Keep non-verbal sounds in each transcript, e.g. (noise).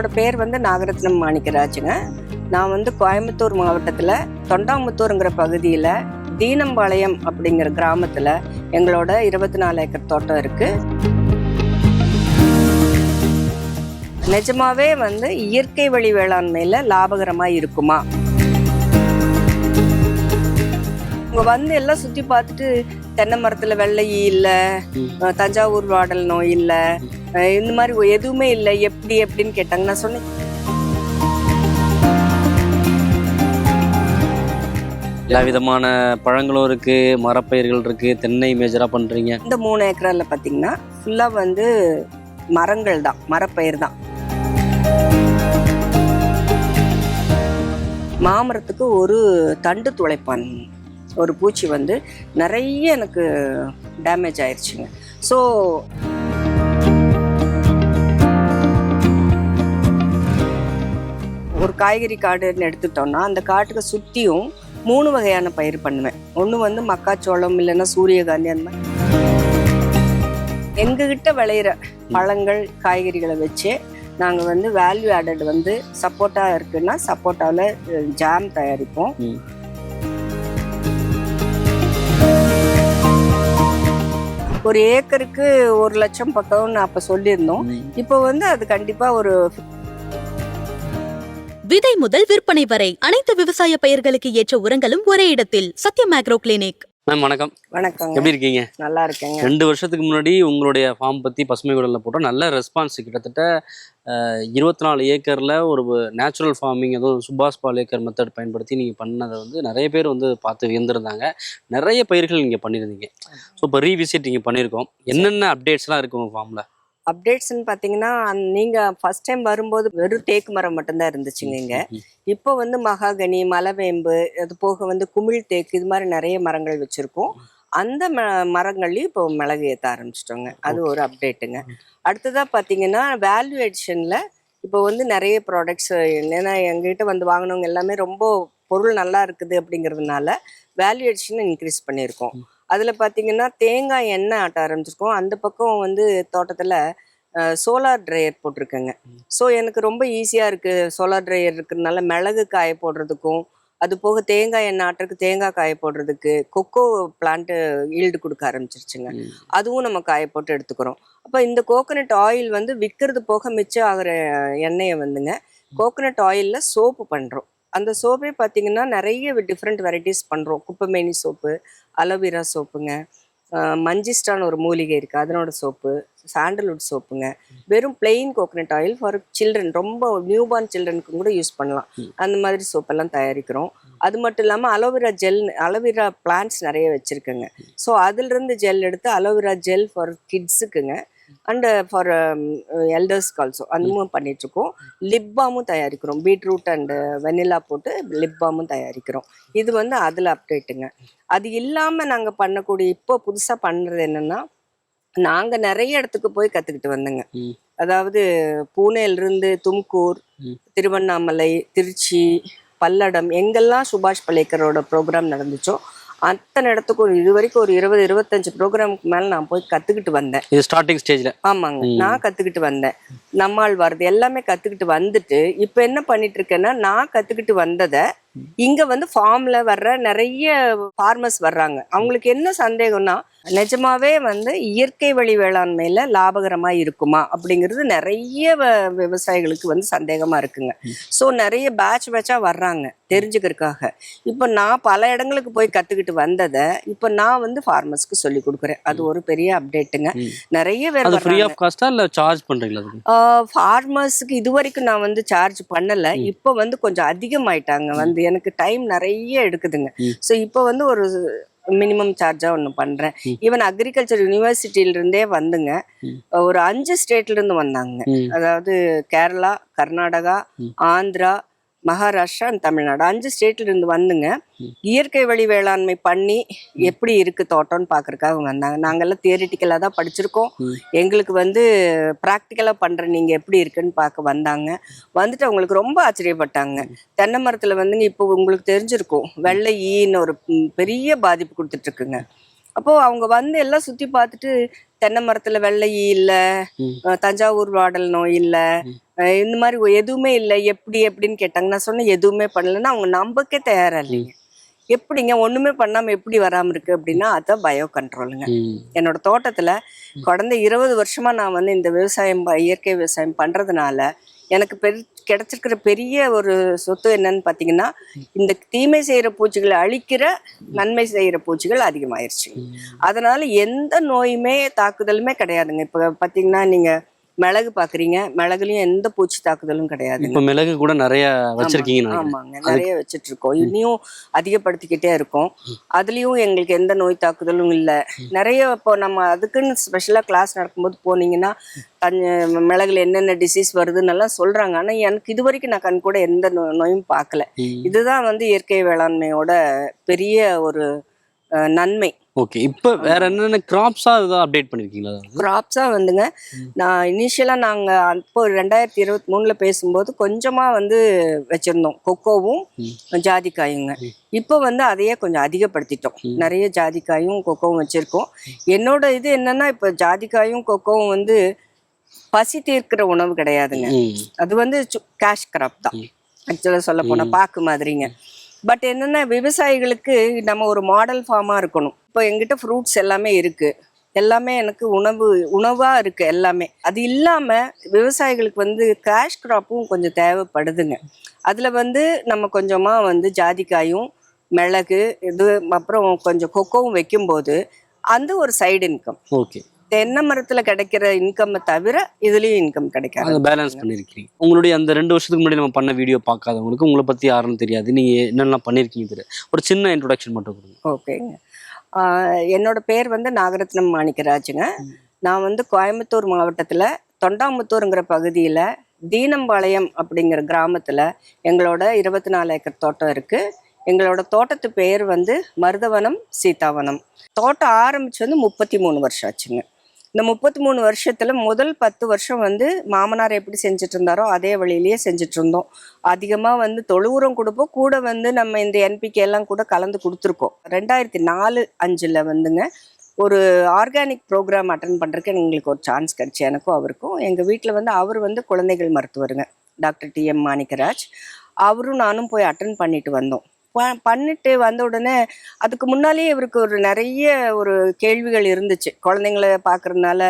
என்னோட பேர் வந்து நாகரத்னம் மாணிக்கராஜுங்க. நான் வந்து கோயம்புத்தூர் மாவட்டத்தில் தொண்டாமுத்தூருங்கிற பகுதியில் தீனம்பாளையம் அப்படிங்கிற கிராமத்தில் எங்களோட இருபத்தி நாலு ஏக்கர் தோட்டம் இருக்கு. நிஜமாவே வந்து இயற்கை வழி வேளாண்மையில் லாபகரமாக இருக்குமா? இங்க வந்து எல்லாம் சுத்தி பார்த்துட்டு தென்னை மரத்துல வெள்ளை இல்ல தஞ்சாவூர் வாடல் நோய் இல்ல இந்த மாதிரி எதுவுமே இல்லை. எப்படி எப்படின்னு கேட்டாங்க. நான் சொன்னேன். எல்லா விதமான பழங்களும் இருக்கு மரப்பயிர்கள் இருக்கு தென்னை மேஜரா பண்றீங்க. இந்த மூணு ஏக்கரால பாத்தீங்கன்னா ஃபுல்லா வந்து மரங்கள் தான் மரப்பயிர் தான். மாமரத்துக்கு ஒரு தண்டு துளைப்பான். ஒரு பூச்சி வந்து நிறைய எனக்கு டேமேஜ் ஆயிடுச்சுங்க ஸோ ஒரு காய்கறி காடுன்னு எடுத்துட்டோம்னா அந்த காட்டுக்கு சுற்றியும் மூணு வகையான பயிர் பண்ணுவேன். ஒன்று வந்து மக்காச்சோளம் இல்லைன்னா சூரியகாந்தி அந்த மாதிரி. எங்ககிட்ட விளையிற பழங்கள் காய்கறிகளை வச்சு நாங்கள் வந்து வேல்யூ ஆடட் வந்து சப்போட்டா இருக்குன்னா சப்போட்டாவில் ஜாம் தயாரிப்போம். ஒரு ஏக்கருக்கு ஒரு லட்சம் பக்கம்னு அப்போ சொல்லியிருந்தோம். இப்போ வந்து அது கண்டிப்பாக ஒரு விதை முதல் விற்பனை வரை அனைத்து விவசாய பயிர்களுக்கு ஏற்ற உரங்களும் ஒரே இடத்தில் சத்யம் ஆக்ரோ கிளினிக். மேம் வணக்கம். வணக்கங்க. எப்படி இருக்கீங்க? நல்லா இருக்கேங்க. ரெண்டு வருஷத்துக்கு முன்னாடி உங்களுடைய ஃபார்ம் பத்தி பசுமை குடல்ல போட்டோம் நல்ல ரெஸ்பான்ஸ் கிட்டத்தட்ட இருபத்தி நாலு ஏக்கர்ல ஒரு நேச்சுரல் ஃபார்மிங் அதுவும் சுபாஷ் பால் ஏக்கர் மெத்தட் பயன்படுத்தி நீங்க பண்ணதை வந்து நிறைய பேர் வந்து பார்த்து வியந்திருந்தாங்க. நிறைய பயிர்கள் நீங்க பண்ணியிருந்தீங்க. ஸோ இப்போ ரீவிசிட் நீங்க பண்ணியிருக்கோம். என்னென்ன அப்டேட்ஸ்லாம் இருக்கு உங்க ஃபார்ம்ல அப்டேட்ஸ்னு பார்த்தீங்கன்னா அந்த- நீங்க ஃபர்ஸ்ட் டைம் வரும்போது வெறும் தேக்கு மரம் மட்டும்தான் இருந்துச்சுங்க இங்க. இப்போ வந்து மகாகனி மலவேம்பு அது போக வந்து குமிழ் தேக்கு இது மாதிரி நிறைய மரங்கள் வச்சிருக்கோம். அந்த ம மரங்கள்லயும் இப்போ மிளகு ஏற்ற ஆரம்பிச்சிட்டோங்க. அது ஒரு அப்டேட்டுங்க. அடுத்ததா பார்த்தீங்கன்னா வேல்யூ எடிஷன்ல இப்போ வந்து நிறைய ப்ராடக்ட்ஸ் ஏன்னா எங்ககிட்ட வந்து வாங்கினவங்க எல்லாமே ரொம்ப பொருள் நல்லா இருக்குது அப்படிங்கிறதுனால வேல்யூ எடிஷன் இன்க்ரீஸ் பண்ணியிருக்கோம் அதில் பார்த்தீங்கன்னா தேங்காய் எண்ணெய் ஆட்ட ஆரம்பிச்சிருக்கோம். அந்த பக்கம் வந்து தோட்டத்தில் சோலார் ட்ரையர் போட்டிருக்கேங்க. ஸோ எனக்கு ரொம்ப ஈஸியாக இருக்குது சோலார் ட்ரையர் இருக்கிறதுனால மிளகு காய போடுறதுக்கும் அது போக தேங்காய் எண்ணெய் ஆட்டுறதுக்கு தேங்காய் காய போடுறதுக்கு கொக்கோ பிளான்ட்டு ஈல்டு கொடுக்க ஆரம்பிச்சிருச்சுங்க. அதுவும் நம்ம காய போட்டு எடுத்துக்கிறோம். அப்போ இந்த கோகனட் ஆயில் வந்து விற்கிறது போக மிச்சம் ஆகிற எண்ணெயை வந்துங்க. கோகனட் ஆயிலில் சோப்பு பண்ணுறோம் அந்த சோப்பே பார்த்தீங்கன்னா நிறைய டிஃப்ரெண்ட் வெரைட்டிஸ் பண்ணுறோம் குப்பைமேனி சோப்பு அலோவேரா சோப்புங்க. மஞ்சிஸ்டான் ஒரு மூலிகை இருக்குது அதனோட சோப்பு சாண்டல்வுட் சோப்புங்க. வெறும் plain coconut oil for children ரொம்ப நியூபார்ன் சில்ட்ரனுக்கும் கூட யூஸ் பண்ணலாம். அந்த மாதிரி சோப்பெல்லாம் தயாரிக்கிறோம். அது மட்டும் இல்லாமல் அலோவேரா ஜெல் அலோவேரா பிளான்ட்ஸ் நிறைய வச்சுருக்கேங்க. ஸோ அதிலிருந்து ஜெல் எடுத்து அலோவேரா ஜெல் ஃபார் கிட்ஸுக்குங்க அண்ட் ஃபார் எல்டர்ஸ்க்கு ஆல்சோ அதுவும் பண்ணிகிட்ருக்கோம் லிப் பாமும் தயாரிக்கிறோம். பீட்ரூட் அண்டு வெனிலா போட்டு லிப் பாமும் தயாரிக்கிறோம். இது வந்து அதில் அப்டேட்டுங்க அது இல்லாமல் நாங்கள் பண்ணக்கூடிய இப்போ புதுசாக பண்ணுறது என்னென்னா நாங்கள் நிறைய இடத்துக்கு போய் கற்றுக்கிட்டு வந்தோங்க. அதாவது பூனேலிருந்து தும்கூர். திருவண்ணாமலை திருச்சி பல்லடம் எங்கெல்லாம் சுபாஷ் பலேக்கரோட ப்ரோக்ராம் நடந்துச்சோ அத்தனை இடத்துக்கும் ஒரு இது வரைக்கும் ஒரு இருபது இருபத்தஞ்சு ப்ரோக்ராமுக்கு மேலே நான் போய் கற்றுக்கிட்டு வந்தேன். இது ஸ்டார்டிங் ஸ்டேஜ்ல ஆமாங்க. நான் கத்துக்கிட்டு வந்தேன். நம்மால் வருது எல்லாமே கத்துக்கிட்டு வந்துட்டு இப்போ என்ன பண்ணிட்டு இருக்கேன்னா நான் கத்துக்கிட்டு வந்ததை இங்க வந்து ஃபார்ம்ல வர்ற நிறைய ஃபார்மர்ஸ் வர்றாங்க. அவங்களுக்கு என்ன சந்தேகம்னா நிஜமாவே வந்து இயற்கை வழி வேளாண்மையில லாபகரமா இருக்குமா? அப்படிங்கிறது நிறைய விவசாயிகளுக்கு வந்து சந்தேகமா இருக்குங்க. ஸோ நிறைய பேட்ச் பேட்சா வர்றாங்க தெரிஞ்சுக்கிறதுக்காக. இப்போ நான் பல இடங்களுக்கு போய் கத்துக்கிட்டு வந்ததை இப்போ நான் வந்து ஃபார்மர்ஸ்க்கு சொல்லி கொடுக்குறேன். அது ஒரு பெரிய அப்டேட்டுங்க. நிறைய பேர் ஃப்ரீ. ஆஃப் காஸ்டா இல்ல சார்ஜ் பண்றீங்களா ஃபார்மர்ஸுக்கு இது வரைக்கும் நான் வந்து சார்ஜ் பண்ணல. இப்போ வந்து கொஞ்சம் அதிகமாயிட்டாங்க வந்து எனக்கு டைம் நிறைய எடுக்குதுங்க. ஸோ இப்போ வந்து ஒரு மினிமம் சார்ஜாக ஒன்று பண்ணுறேன். ஈவன் அக்ரிகல்ச்சர் யூனிவர்சிட்டியிலிருந்தே வந்துங்க. ஒரு அஞ்சு ஸ்டேட்லேருந்து வந்தாங்க. அதாவது கேரளா கர்நாடகா. ஆந்திரா மகாராஷ்டிரா அண்ட் தமிழ்நாடு. அஞ்சு ஸ்டேட்ல இருந்து வந்துங்க. இயற்கை வழி வேளாண்மை பண்ணி எப்படி இருக்கு தோட்டம்னு பாக்குறதுக்காக வந்தாங்க. நாங்கெல்லாம் தியரிட்டிக்கலா தான் படிச்சிருக்கோம். எங்களுக்கு வந்து ப்ராக்டிக்கலா பண்ற நீங்க எப்படி இருக்குன்னு பார்க்க வந்தாங்க. வந்துட்டு அவங்களுக்கு ரொம்ப ஆச்சரியப்பட்டாங்க. தென்னை மரத்துல வந்துங்க இப்போ உங்களுக்கு தெரிஞ்சிருக்கும். வெள்ளை ஈன்னு ஒரு பெரிய பாதிப்பு கொடுத்துட்டு இருக்குங்க. அப்போ அவங்க வந்து எல்லாம் சுற்றி பார்த்துட்டு தென்னை மரத்தில் வெள்ளை இல்லை. தஞ்சாவூர் வாடல் நோய் இல்லை இந்த மாதிரி எதுவுமே இல்லை எப்படி எப்படின்னு கேட்டாங்க. நான் சொன்னேன் எதுவுமே பண்ணலைன்னா அவங்க நம்பக்கே தயாரா இல்லைங்க எப்படிங்க ஒண்ணுமே பண்ணாம எப்படி வராம இருக்கு அப்படின்னா அதான் பயோ கண்ட்ரோலுங்க. என்னோட தோட்டத்துல கடந்த இருபது வருஷமா நான் வந்து இந்த விவசாயம் இயற்கை விவசாயம் பண்றதுனால எனக்கு பெரு கிடைச்சிருக்கிற பெரிய ஒரு சொத்து என்னன்னு பாத்தீங்கன்னா இந்த தீமை செய்யற பூச்சிகளை அழிக்கிற நன்மை செய்யற பூச்சிகள் அதிகமாயிருச்சு அதனால எந்த நோயுமே தாக்குதலுமே கிடையாதுங்க. இப்ப பாத்தீங்கன்னா நீங்க மிளகு பாக்குறீங்க. மிளகுலயும் எந்த பூச்சி தாக்குதலும் கிடையாதுங்க இப்ப மிளகு கூட நிறைய வச்சிருக்கீங்க. ஆமாங்க. நிறைய வச்சிட்டு இருக்கோம் இனியும் அதிகப்படுத்திக்கிட்டே இருக்கோம். அதுலயும் எங்களுக்கு எந்த நோய் தாக்குதலும் இல்லை. நிறைய இப்போ நம்ம அதுக்குன்னு ஸ்பெஷலா கிளாஸ் நடக்கும்போது போனீங்கன்னா மிளகுல என்னென்ன டிசீஸ் வருதுன்னு எல்லாம் சொல்றாங்க. ஆனா எனக்கு இது வரைக்கும் நான் கண் கூட எந்த நோயும் பார்க்கல. இதுதான் வந்து இயற்கை வேளாண்மையோட பெரிய ஒரு நன்மை. ஓகே. இப்ப வேற என்னென்ன கிராப்ஸா ஏதாவது அப்டேட் பண்ணிருக்கீங்களா? கிராப்ஸா வந்துங்க. நான் இனிஷியலா நாங்க அப்போ ரெண்டாயிரத்தி இருபத்தி மூணுல பேசும்போது கொஞ்சமா வந்து வச்சிருந்தோம். கொக்கோவும் ஜாதிக்காயுங்க. இப்போ வந்து அதையே கொஞ்சம் அதிகப்படுத்திட்டோம். நிறைய ஜாதிக்காயும் கொக்கோவும் வச்சிருக்கோம். என்னோட இது என்னன்னா இப்போ ஜாதிக்காயும் கொக்கோவும் வந்து பசி தீர்க்கிற உணவு கிடையாதுங்க. அது வந்து கேஷ் கிராப் தான். ஆக்சுவலாக சொல்ல போனா பாக்கு மாதிரிங்க. பட் என்னென்னா விவசாயிகளுக்கு நம்ம ஒரு மாடல் ஃபார்மாக இருக்கணும். இப்போ எங்கிட்ட ஃப்ரூட்ஸ் எல்லாமே இருக்குது எல்லாமே எனக்கு உணவு உணவாக இருக்குது எல்லாமே. அது இல்லாமல் விவசாயிகளுக்கு வந்து கேஷ் கிராப்பும் கொஞ்சம் தேவைப்படுதுங்க. அதில் வந்து நம்ம கொஞ்சமாக வந்து ஜாதிக்காயும் மிளகு இது அப்புறம் கொஞ்சம் கொக்கோவும் வைக்கும்போது அந்த ஒரு சைடு இன்கம் ஓகே தென்னை மரத்துல கிடைக்கிற இன்கம் தவிர இதுலயும் இன்கம் கிடைக்காது. அதை பேலன்ஸ் பண்ணிருக்கீங்க. உங்களுடைய அந்த ரெண்டு வருஷத்துக்கு முன்னாடி நம்ம பண்ண வீடியோ பார்க்காதவங்களுக்கு உங்களை பத்தி யாருன்னு தெரியாது. நீங்க என்னெல்லாம் பண்ணிருக்கீங்க தெரியாது ஒரு சின்ன இன்ட்ரோடக்ஷன் மட்டும் கொடுங்க. ஓகேங்க. என்னோட பேர் வந்து நாகரத்னம் மாணிக்கராஜுங்க. நான் வந்து கோயம்புத்தூர் மாவட்டத்தில் தொண்டாமுத்தூருங்கிற பகுதியில் தீனம்பாளையம் அப்படிங்கிற கிராமத்தில் எங்களோட இருபத்தி நாலு ஏக்கர் தோட்டம் இருக்குது எங்களோட தோட்டத்து பேர் வந்து மருதவனம் சீதாவனம். தோட்டம் ஆரம்பிச்சு வந்து முப்பத்தி மூணு வருஷம் ஆச்சுங்க. இந்த முப்பத்தி மூணு வருஷத்துல முதல் பத்து வருஷம் வந்து மாமனார் எப்படி செஞ்சுட்டு இருந்தாரோ அதே வழியிலேயே செஞ்சுட்டு இருந்தோம் அதிகமா வந்து தொழு உரம் கொடுப்போம். கூட வந்து நம்ம இந்த என்பிகே எல்லாம் கூட கலந்து கொடுத்துருக்கோம். ரெண்டாயிரத்தி நாலு அஞ்சுல வந்துங்க ஒரு ஆர்கானிக் ப்ரோக்ராம் அட்டன் பண்ணுறதுக்கு எங்களுக்கு ஒரு சான்ஸ் கிடச்சி எனக்கும் அவருக்கும். எங்கள் வீட்டில் வந்து அவர் வந்து குழந்தைகள் மருத்துவருங்க டாக்டர் டி எம் மாணிக்கராஜ். அவரும் நானும் போய் அட்டன் பண்ணிட்டு வந்தோம். பண்ணிட்டு வந்த உடனே அதுக்கு முன்னாலேயே இவருக்கு ஒரு நிறைய ஒரு கேள்விகள் இருந்துச்சு. குழந்தைங்கள பார்க்குறதுனால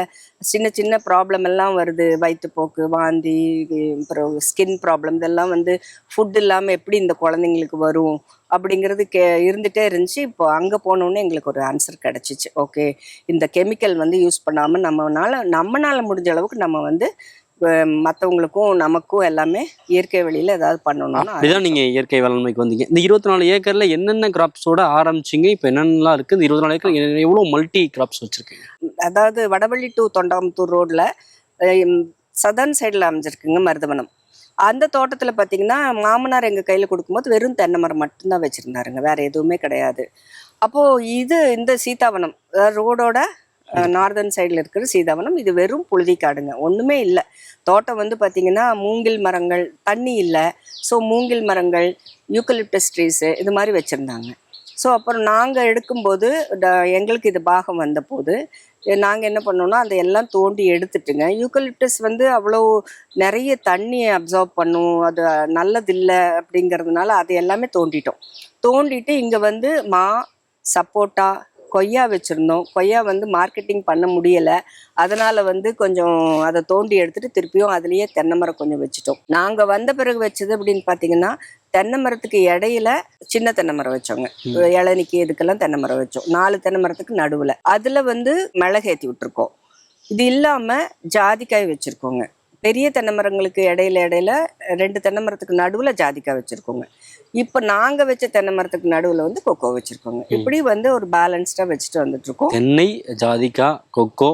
சின்ன சின்ன ப்ராப்ளம் எல்லாம் வருது. வயிற்றுப்போக்கு வாந்தி இது அப்புறம் ஸ்கின் ப்ராப்ளம் இதெல்லாம் வந்து ஃபுட் இல்லாமல் எப்படி இந்த குழந்தைங்களுக்கு வரும் அப்படிங்கிறது கே இருந்துகிட்டே இருந்துச்சு. இப்போ அங்கே போனோன்னே எங்களுக்கு ஒரு ஆன்சர் கிடச்சிச்சு. ஓகே இந்த கெமிக்கல் வந்து யூஸ் பண்ணாமல் நம்மனால நம்மனால முடிஞ்ச அளவுக்கு நம்ம வந்து மற்றவங்களுக்கும் நமக்கும் எல்லாமே இயற்கை வழியில் ஏதாவது பண்ணணும்னு அப்படிதான் நீங்க இயற்கை வேளாண்மைக்கு வந்தீங்க. இந்த இருபத்தி நாலு ஏக்கர்ல என்னென்ன கிராப்ஸோட ஆரம்பிச்சீங்க? இப்ப என்னென்னலாம் இருக்கு? இந்த இருபத்தி நாலு ஏக்கர் எ- எவ்வளவு மல்டி கிராப்ஸ் வச்சிருக்கீங்க? அதாவது வடவள்ளி டு தொண்டாமுத்தூர் ரோட்ல சதர்ன் சைடில் அமைஞ்சிருக்குங்க மருதவனம். அந்த தோட்டத்தில் பார்த்தீங்கன்னா மாமனார் எங்கள் கையில் கொடுக்கும்போது வெறும் தென்னை மரம் மட்டும்தான் வச்சுருந்தாருங்க. வேற எதுவுமே கிடையாது. அப்போது இது இந்த சீதாவனம் ரோடோட நார்தர்ன் சைடில் இருக்கிற சீதாவனம் இது வெறும் புழுதி காடுங்க. ஒன்றுமே இல்லை. தோட்டம் வந்து பார்த்தீங்கன்னா மூங்கில் மரங்கள் தண்ணி இல்லை. ஸோ மூங்கில் மரங்கள் யூக்கலிப்டஸ் ட்ரீஸு இது மாதிரி வச்சுருந்தாங்க. ஸோ அப்புறம் நாங்கள் எடுக்கும்போது எங்களுக்கு இது பாகம் வந்தபோது நாங்கள் என்ன பண்ணோம்னா அதை எல்லாம் தோண்டி எடுத்துட்டுங்க. யூக்கலிப்டஸ் வந்து அவ்வளோ நிறைய தண்ணியை அப்சார்ப் பண்ணும். அது நல்லதில்லை அப்படிங்கிறதுனால அதை எல்லாமே தோண்டிட்டோம். தோண்டிட்டு இங்கே வந்து மா சப்போட்டா கொய்யா வச்சுருந்தோம். கொய்யா வந்து மார்க்கெட்டிங் பண்ண முடியலை. அதனால் வந்து கொஞ்சம் அதை தோண்டி எடுத்துட்டு திருப்பியும் அதுலேயே தென்னை மரம் கொஞ்சம் வச்சுட்டோம். நாங்கள் வந்த பிறகு வச்சது அப்படின்னு பார்த்தீங்கன்னா தென்னை மரத்துக்கு இடையில சின்ன தென்னை மரம் வச்சோங்க. இளநிக்கு இதுக்கெல்லாம் தென்னை மரம் வச்சோம். நாலு தென்னை மரத்துக்கு நடுவில். அதில் வந்து மிளகு ஏற்றி விட்டுருக்கோம். இது இல்லாமல் ஜாதிக்காய் வச்சுருக்கோங்க. பெரிய தென்னை மரங்களுக்கு இடையில இடையில ரெண்டு தென்னை மரத்துக்கு நடுவில் ஜாதிக்காய் வச்சுருக்கோங்க. இப்போ நாங்கள் வச்ச தென்னை மரத்துக்கு நடுவில் வந்து கொக்கோ வச்சுருக்கோங்க. இப்படி வந்து ஒரு பேலன்ஸ்டாக வச்சுட்டு வந்துட்டு இருக்கோம் தென்னை ஜாதிக்காய் கொக்கோ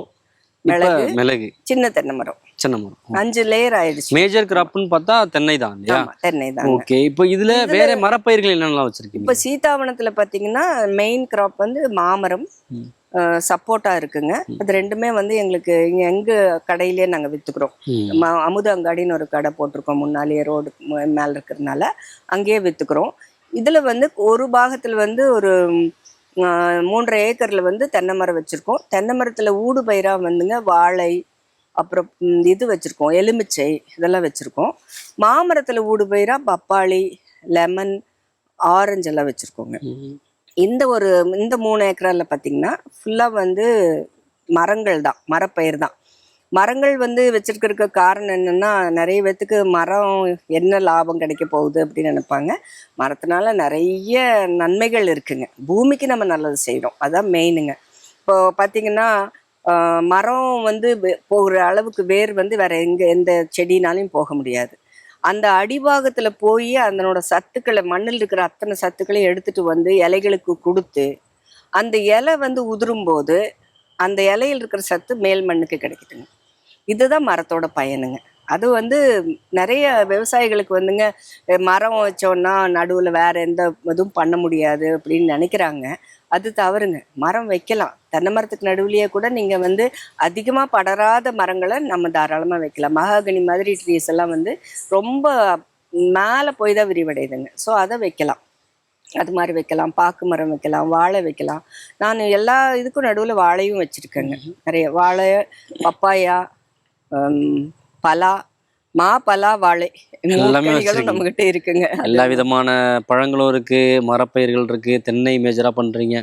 மிளகு. மிளகு. சின்ன தென்னை மரம் சின்ன மரம் அஞ்சு லேயர் ஆயிடுச்சு. மேஜர் கிராப்னு பார்த்தா தென்னை தான் இல்லையா? தென்னை தாங்க. ஓகே இப்போ இதுல வேற மரப்பயிர்கள் என்னென்னலாம் வச்சிருக்கீங்க? இப்போ சீதாவனத்துல பாத்தீங்கன்னா மெயின் கிராப் வந்து மாமரம். சப்போட்டா இருக்குங்க. அது ரெண்டுமே வந்து எங்களுக்கு இங்க எங்க கடையிலேயே நாங்க வித்துக்கிறோம். ம். ம- அமுத அங்காடின்னு ஒரு கடை போட்டிருக்கோம் முன்னாலேயே ரோடு மேல இருக்கிறதுனால. அங்கேயே வித்துக்கிறோம். இதுல வந்து ஒரு பாகத்துல வந்து ஒரு மூன்றரை ஏக்கர்ல வந்து தென்னை மரம் வச்சிருக்கோம். தென்னை மரத்துல ஊடு பயிரா வந்துங்க வாழை அப்புறம் இது வச்சுருக்கோம் எலுமிச்சை இதெல்லாம் வச்சுருக்கோம். மாமரத்தில் ஊடு பயிரா பப்பாளி லெமன் ஆரஞ்சு எல்லாம் வச்சுருக்கோங்க. இந்த ஒரு இந்த மூணு ஏக்கரில் பார்த்தீங்கன்னா ஃபுல்லாக வந்து மரங்கள் தான் மரப்பயிர் தான். மரங்கள் வந்து வச்சிருக்கிறதுக்கு காரணம் என்னென்னா நிறைய பேர்த்துக்கு மரம் என்ன லாபம் கிடைக்க போகுது அப்படின்னு நினைப்பாங்க. மரத்தினால நிறைய நன்மைகள் இருக்குங்க. பூமிக்கு நம்ம நல்லது செய்கிறோம் அதுதான் மெயினுங்க இப்போ பார்த்தீங்கன்னா மரம் வந்து போகிற அளவுக்கு வேர் வந்து வேறு எங்கே எந்த செடினாலையும் போக முடியாது. அந்த அடிபாகத்தில் போய் அதனோட சத்துக்களை மண்ணில் இருக்கிற அத்தனை சத்துக்களையும் எடுத்துட்டு வந்து இலைகளுக்கு கொடுத்து அந்த இலை வந்து உதிரும் போது அந்த இலையில் இருக்கிற சத்து மேல் மண்ணுக்கு கிடைக்குதுங்க. இதுதான் மரத்தோட பயனுங்க. அது வந்து நிறைய விவசாயிகளுக்கு வந்துங்க மரம் வச்சோன்னா நடுவில் வேற எந்த இதுவும் பண்ண முடியாது அப்படின்னு நினைக்கிறாங்க. அது தவறுங்க. மரம் வைக்கலாம். தென்னை மரத்துக்கு நடுவுலயே கூட நீங்கள் வந்து அதிகமாக படராத மரங்களை நம்ம தாராளமாக வைக்கலாம். மகாகனி மாதிரி ட்ரீஸ் எல்லாம் வந்து ரொம்ப மேலே போய் தான் விரிவடையுதுங்க. ஸோ அதை வைக்கலாம். அது மாதிரி வைக்கலாம். பாக்கு மரம் வைக்கலாம். வாழை வைக்கலாம். நான் எல்லா இதுக்கும் நடுவில் வாழையும் வச்சுருக்கேங்க. நிறைய வாழை பப்பாயா பலா மா பலா வாழை. எல்லாமே வச்சிருக்கீங்க. நம்மகிட்ட இருக்குங்க. எல்லா விதமான பழங்களும் இருக்கு மரப்பயிர்கள் இருக்கு தென்னை மேஜரா பண்றீங்க.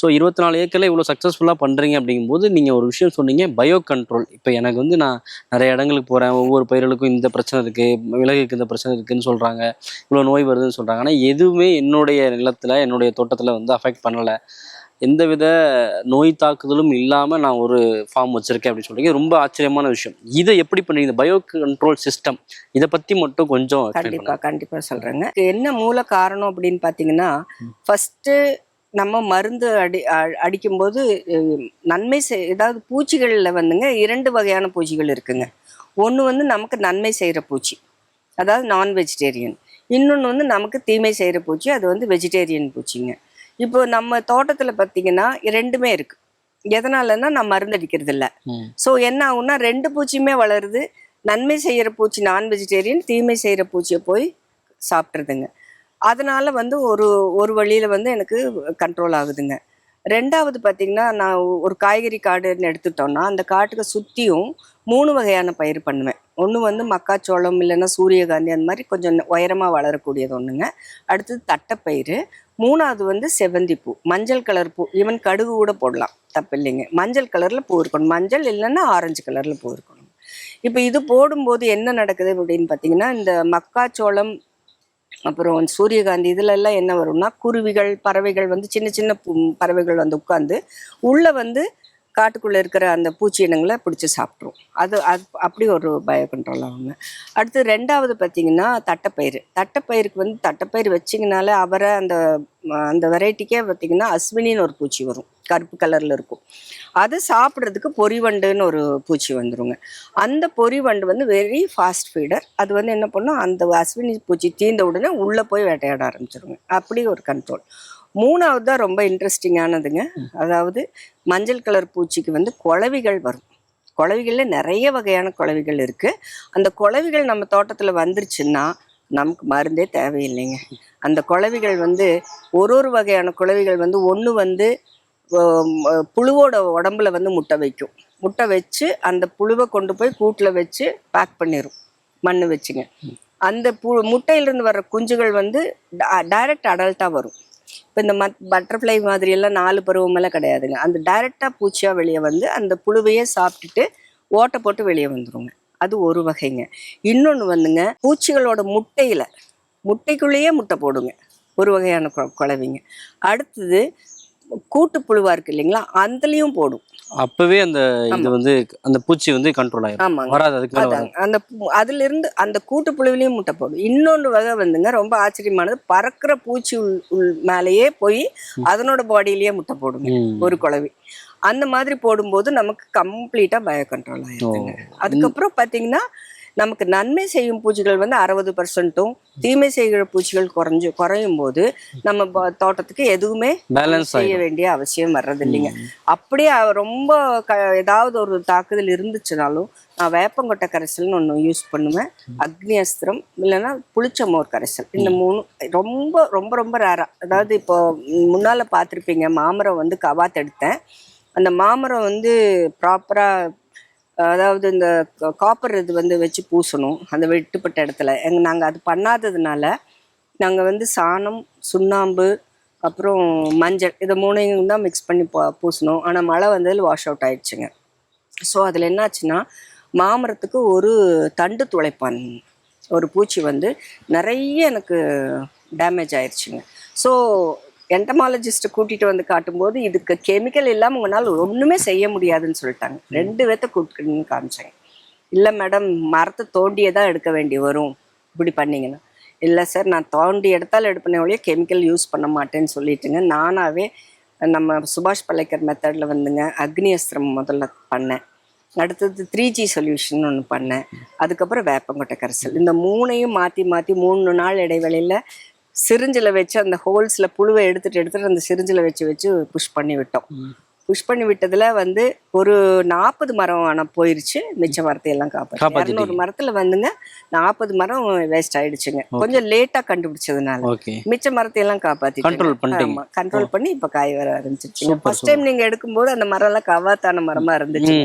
ஸோ இருபத்தி நாலு ஏக்கர்ல இவ்வளோ சக்ஸஸ்ஃபுல்லாக பண்றீங்க அப்படிங்கும்போது நீங்க ஒரு விஷயம் சொன்னீங்க பயோ கண்ட்ரோல் இப்போ எனக்கு வந்து நான் நிறைய இடங்களுக்கு போறேன் ஒவ்வொரு பயிர்களுக்கும் இந்த பிரச்சனை இருக்கு மிளகுக்கு இந்த பிரச்சனை இருக்குன்னு சொல்றாங்க இவ்வளோ நோய் வருதுன்னு சொல்றாங்க. ஆனால் எதுவுமே என்னுடைய நிலத்துல என்னுடைய தோட்டத்துல வந்து அஃபெக்ட் பண்ணல. எந்தவித நோய் தாக்குதலும் இல்லாம நான் ஒரு ஃபார்ம் வச்சிருக்கேன் அப்படின்னு சொல்றீங்க. ரொம்ப ஆச்சரியமான விஷயம். இதை எப்படி பண்ணீங்க இந்த பயோ கண்ட்ரோல் சிஸ்டம் இதை பத்தி மட்டும் கொஞ்சம் explain கண்டிப்பா பண்ணுங்க. கண்டிப்பா சொல்றேங்க. இதுக்கு என்ன மூல காரணம் அப்படின்னு பாத்தீங்கன்னா ஃபர்ஸ்ட் நம்ம மருந்து அடி அடிக்கும்போது நன்மை செய் ஏதாவது பூச்சிகள்ல வந்துங்க இரண்டு வகையான பூச்சிகள் இருக்குங்க. ஒன்று வந்து நமக்கு நன்மை செய்கிற பூச்சி அதாவது நான் வெஜிடேரியன் இன்னொன்று வந்து நமக்கு தீமை செய்கிற பூச்சி அது வந்து வெஜிடேரியன் பூச்சிங்க. இப்போ நம்ம தோட்டத்தில் பார்த்தீங்கன்னா ரெண்டுமே இருக்கு. எதனாலன்னா நான் மருந்து அடிக்கிறது இல்லை. ஸோ என்ன ஆகும்னா ரெண்டு பூச்சியுமே வளருது. நன்மை செய்கிற பூச்சி நான் வெஜிடேரியன் தீமை செய்கிற பூச்சியை போய் சாப்பிட்றதுங்க அதனால வந்து ஒரு ஒரு வழியில் வந்து எனக்கு கண்ட்ரோல் ஆகுதுங்க. ரெண்டாவது பார்த்தீங்கன்னா நான் ஒரு காய்கறி காடுன்னு எடுத்துட்டோம்னா அந்த காட்டுக்கு சுற்றியும் மூணு வகையான பயிர் பண்ணுவேன். ஒன்று வந்து மக்காச்சோளம் இல்லைன்னா சூரியகாந்தி அந்த மாதிரி கொஞ்சம் உயரமாக வளரக்கூடியது ஒன்றுங்க அடுத்தது தட்டைப்பயிறு. மூணாவது வந்து செவ்வந்தி பூ மஞ்சள் கலர் பூ. ஈவன் கடுகு கூட போடலாம். தப்பு இல்லைங்க. மஞ்சள் கலரில் பூ இருக்கணும். மஞ்சள் இல்லைன்னா ஆரஞ்சு கலரில் பூ இருக்கணும். இப்போ இது போடும்போது என்ன நடக்குது அப்படின்னு பார்த்தீங்கன்னா இந்த மக்காச்சோளம் அப்புறம் சூரியகாந்தி இதுல எல்லாம் என்ன வரும்னா குருவிகள் பறவைகள் வந்து சின்ன சின்ன பறவைகள் வந்து உட்காந்து உள்ள வந்து காட்டுக்குள்ளே இருக்கிற அந்த பூச்சி இனங்களை பிடிச்சி சாப்பிட்ரும் அது அது அப்படி ஒரு பயோ கண்ட்ரோல் ஆகுங்க அடுத்து ரெண்டாவது பார்த்தீங்கன்னா தட்டைப்பயிறு. தட்டைப்பயிருக்கு வந்து தட்டைப்பயிறு வச்சிங்கனாலே அவரை அந்த அந்த வெரைட்டிக்கே பார்த்திங்கன்னா அஸ்வினின்னு ஒரு பூச்சி வரும். கருப்பு கலரில் இருக்கும். அது சாப்பிட்றதுக்கு பொறிவண்டுன்னு ஒரு பூச்சி வந்துருங்க. அந்த பொறிவண்டு வந்து வெரி ஃபாஸ்ட் ஃபீடர் அது வந்து என்ன பண்ணும் அந்த அஸ்வினி பூச்சி தீர்ந்த உடனே உள்ளே போய் வேட்டையாட ஆரம்பிச்சிருங்க. அப்படி ஒரு கண்ட்ரோல் மூணாவது தான் ரொம்ப இன்ட்ரெஸ்டிங்கானதுங்க அதாவது மஞ்சள் கலர் பூச்சிக்கு வந்து குளவிகள் வரும். குளவிகளில் நிறைய வகையான குளவிகள் இருக்குது அந்த குளவிகள் நம்ம தோட்டத்தில் வந்துருச்சுன்னா நமக்கு மருந்தே தேவையில்லைங்க. அந்த குளவிகள் வந்து ஒரு ஒரு வகையான குளவிகள் வந்து ஒன்று வந்து புழுவோட உடம்புல வந்து முட்டை வைக்கும். முட்டை வச்சு அந்த புழுவை கொண்டு போய் கூட்டில் வச்சு பேக் பண்ணிடும் மண் வச்சுங்க. அந்த பு முட்டையிலிருந்து வர்ற குஞ்சுகள் வந்து டைரக்ட் அடல்ட்டாக வரும். இப்போ இந்த மத் பட்டர்ஃப்ளை மாதிரி எல்லாம் நாலு பருவமெல்லாம் கிடையாதுங்க. அந்த டைரெக்டாக பூச்சியாக வெளியே வந்து அந்த புழுவையே சாப்பிட்டுட்டு ஓட்டை போட்டு வெளியே வந்துடுங்க அது ஒரு வகைங்க. இன்னொன்று வந்துங்க பூச்சிகளோட முட்டையில் முட்டைக்குள்ளேயே முட்டை போடுங்க. ஒரு வகையான குழவிங்க. அடுத்தது கூட்டு புழுவாக இருக்கு இல்லைங்களா அதுலேயும் போடும். அப்பவே அந்த இது. வந்து அந்த பூச்சி வந்து கண்ட்ரோல் ஆயிடும் வராது அதுக்கு அந்த அதுல இருந்து அந்த கூட்டு புழுவிலையும் முட்டை போடும். இன்னொன்று வகை வந்துங்க ரொம்ப ஆச்சரியமானது பறக்கிற பூச்சி உள் உள் மேலேயே போய் அதனோட பாடியிலேயே முட்டை போடுங்க. ஒரு குளவி அந்த மாதிரி போடும்போது நமக்கு கம்ப்ளீட்டா பயோ கண்ட்ரோல் ஆயிருதுங்க அதுக்கப்புறம் பாத்தீங்கன்னா நமக்கு நன்மை செய்யும் பூச்சிகள் வந்து அறுபது பர்சன்ட்டும் தீமை செய்கிற பூச்சிகள் குறைஞ்சு குறையும் போது நம்ம தோட்டத்துக்கு எதுவுமே பேலன்ஸ் செய்ய வேண்டிய அவசியம் வர்றது இல்லைங்க அப்படியே ரொம்ப க ஏதாவது ஒரு தாக்குதல் இருந்துச்சுனாலும் நான் வேப்பங்கொட்டை கரைசல்னு ஒன்று யூஸ் பண்ணுவேன். அக்னி அஸ்திரம் இல்லைன்னா புளிச்ச மோர் கரைசல். இந்த மூணு ரொம்ப ரொம்ப ரொம்ப ரேராக அதாவது இப்போ முன்னால் பார்த்துருப்பீங்க மாமரம் வந்து கவாத்து எடுத்தேன் அந்த மாமரம் வந்து ப்ராப்பராக அதாவது இந்த காப்பர் இது வந்து வச்சு பூசணும் அந்த வெட்டுப்பட்ட இடத்துல. எங்கள் நாங்கள் அது பண்ணாததுனால நாங்கள் வந்து சாணம் சுண்ணாம்பு அப்புறம் மஞ்சள் இதை மூணையும் தான் மிக்ஸ் பண்ணி பூசணும். ஆனால் மழை வந்ததில் வாஷ் அவுட் ஆயிடுச்சுங்க. ஸோ அதில் என்னாச்சுன்னா மாமரத்துக்கு ஒரு தண்டு துளைப்பான் ஒரு பூச்சி வந்து நிறைய எனக்கு டேமேஜ் ஆயிடுச்சுங்க ஸோ என்டமாலஜிஸ்ட்டை கூட்டிகிட்டு வந்து காட்டும்போது இதுக்கு கெமிக்கல் இல்லாமல் உங்களால் ஒன்றுமே செய்ய முடியாதுன்னு சொல்லிட்டாங்க. ரெண்டு பேர்த்த கூட்டின்னு காமிச்சாங்க. இல்லை மேடம் மரத்தை தோண்டியே தான் எடுக்க வேண்டி வரும். இப்படி பண்ணீங்கன்னா. இல்லை சார் நான் தோண்டி எடுத்தாலும் எடுப்பேனே ஒழிய கெமிக்கல் யூஸ் பண்ண மாட்டேன்னு சொல்லிட்டுங்க. நானாகவே நம்ம சுபாஷ் பல்லேக்கர் மெத்தடில் வந்துங்க அக்னி அஸ்திரம் முதல்ல பண்ணேன். அடுத்தது த்ரீ ஜி சொல்யூஷன் ஒன்று பண்ணேன். அதுக்கப்புறம் வேப்பங்கொட்டை கரைசல். இந்த மூணையும் மாற்றி மாற்றி மூணு நாள் இடைவெளியில் சிரிஞ்சில் வச்சு அந்த ஹோல்ஸில் புழுவை எடுத்துட்டு எடுத்துட்டு அந்த சிரிஞ்சில் வச்சு வச்சு புஷ் பண்ணி விட்டோம். புஷ் பண்ணி விட்டதுல வந்து ஒரு நாற்பது மரம் ஆனால் போயிருச்சு. மிச்ச மரத்தை எல்லாம் காப்பாற்றி. இரநூறு மரத்துல வந்துங்க நாற்பது மரம் வேஸ்ட் ஆயிடுச்சுங்க. கொஞ்சம் லேட்டா கண்டுபிடிச்சதுனால. மிச்ச மரத்தை எல்லாம் காப்பாத்தி Control பண்ணிட்டீங்க. கண்ட்ரோல் பண்ணி இப்ப காய் வர ஆரம்பிச்சிருச்சுங்க. Super, ஃபர்ஸ்ட் டைம் நீங்க எடுக்கும்போது அந்த மரம் எல்லாம் கவாத்தான மரமா இருந்துச்சு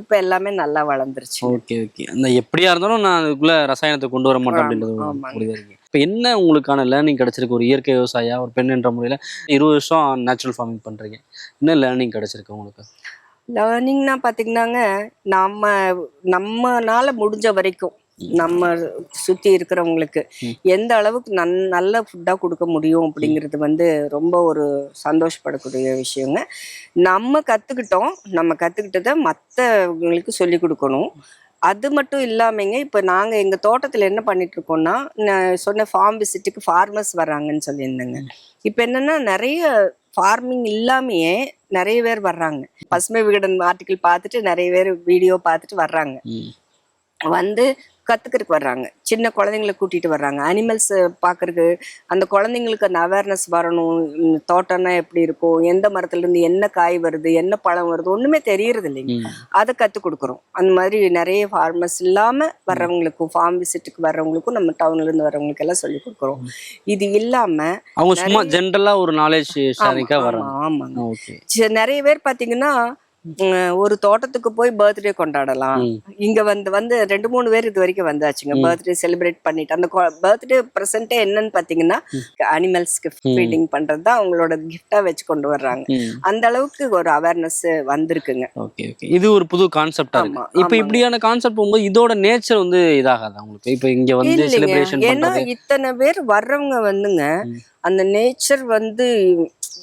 இப்ப எல்லாமே நல்லா வளர்ந்துருச்சு ஓகே ஓகே. அந்த எப்படியா இருந்தாலும் நான் அதுக்குள்ள ரசாயனத்தை கொண்டு வர மாட்டேன் அப்படின்றது இப்போ என்ன உங்களுக்கான லேர்னிங் கிடைச்சிருக்கு? ஒரு இயற்கை விவசாயியா ஒரு பெண் என்ற முறையில் இருபது வருஷம் நேச்சுரல் ஃபார்மிங் பண்றீங்க. என்ன லேர்னிங் கிடைச்சிருக்கு உங்களுக்கு? லேர்னிங்னா பாத்தீங்கன்னாங்க நம்ம நம்மனால முடிஞ்ச வரைக்கும் நம்ம சுத்தி இருக்கிறவங்களுக்கு எந்த அளவுக்கு நன் நல்ல ஃபுட்டா கொடுக்க முடியும் அப்படிங்கிறது வந்து ரொம்ப ஒரு சந்தோஷப்படக்கூடிய விஷயங்க. நம்ம கத்துக்கிட்டோம். நம்ம கத்துக்கிட்டதை மற்றவங்களுக்கு சொல்லி கொடுக்கணும். அது மட்டும் இல்லாமங்க இப்போ நாங்கள் எங்கள் தோட்டத்தில் என்ன பண்ணிட்டு இருக்கோம்னா நான் சொன்ன ஃபார்ம் விசிட்டுக்கு ஃபார்மர்ஸ் வர்றாங்கன்னு சொல்லியிருந்தேங்க. இப்போ என்னன்னா நிறைய ஃபார்மிங் இல்லாமையே நிறைய பேர் வர்றாங்க. பசுமை விகடன் ஆர்டிக்கல் பார்த்துட்டு நிறைய பேர் வீடியோ பார்த்துட்டு வர்றாங்க. வந்து கத்துக்கிறதுக்கு வர்றாங்க. சின்ன குழந்தைங்கள கூட்டிட்டு வர்றாங்க. அனிமல்ஸ் பார்க்கறதுக்கு அந்த குழந்தைங்களுக்கு அந்த அவேர்னஸ் வரணும். தோட்டம்னா எப்படி இருக்கும்? எந்த மரத்துல இருந்து என்ன காய் வருது? என்ன பழம் வருது? ஒண்ணுமே தெரியறது இல்லைங்க. அதை கற்றுக் கொடுக்குறோம் அந்த மாதிரி நிறைய ஃபார்மர்ஸ் இல்லாம வர்றவங்களுக்கும் ஃபார்ம் விசிட்டுக்கு வர்றவங்களுக்கும் நம்ம டவுன்ல இருந்து வர்றவங்களுக்கு எல்லாம் சொல்லி கொடுக்குறோம். இது இல்லாம அவங்க சும்மா நிறைய- ஜென்ரலா ஒரு நாலேஜ் ஆமாங்க. நிறைய பேர் பாத்தீங்கன்னா ஒரு தோட்டத்துக்கு போய் பர்த்டே கொண்டாடலாம். இங்க வந்து வந்து ரெண்டு மூணு பேர் இது வரைக்கும் வந்தாச்சுங்க. பர்த்டே செலிப்ரேட் பண்ணிட்டு அந்த பர்த்டே ப்ரெசென்ட்டே என்னன்னு பாத்தீங்கன்னா அனிமல்ஸ்க்கு ஃபீடிங் பண்றது தான் அவங்களோட கிஃப்டா வச்சு கொண்டு வர்றாங்க. அந்த அளவுக்கு ஒரு அவேர்னஸ் வந்திருக்குங்க. இது ஒரு புது கான்செப்டா ஆமா, இப்போ. இப்படியான கான்செப்ட் போகும்போது இதோட நேச்சர் வந்து இதாகாதா உங்களுக்கு? இப்போ இங்க வந்து செலிப்ரேஷன் ஏன்னா இத்தனை பேர் வர்றவங்க வந்துங்க அந்த நேச்சர் வந்து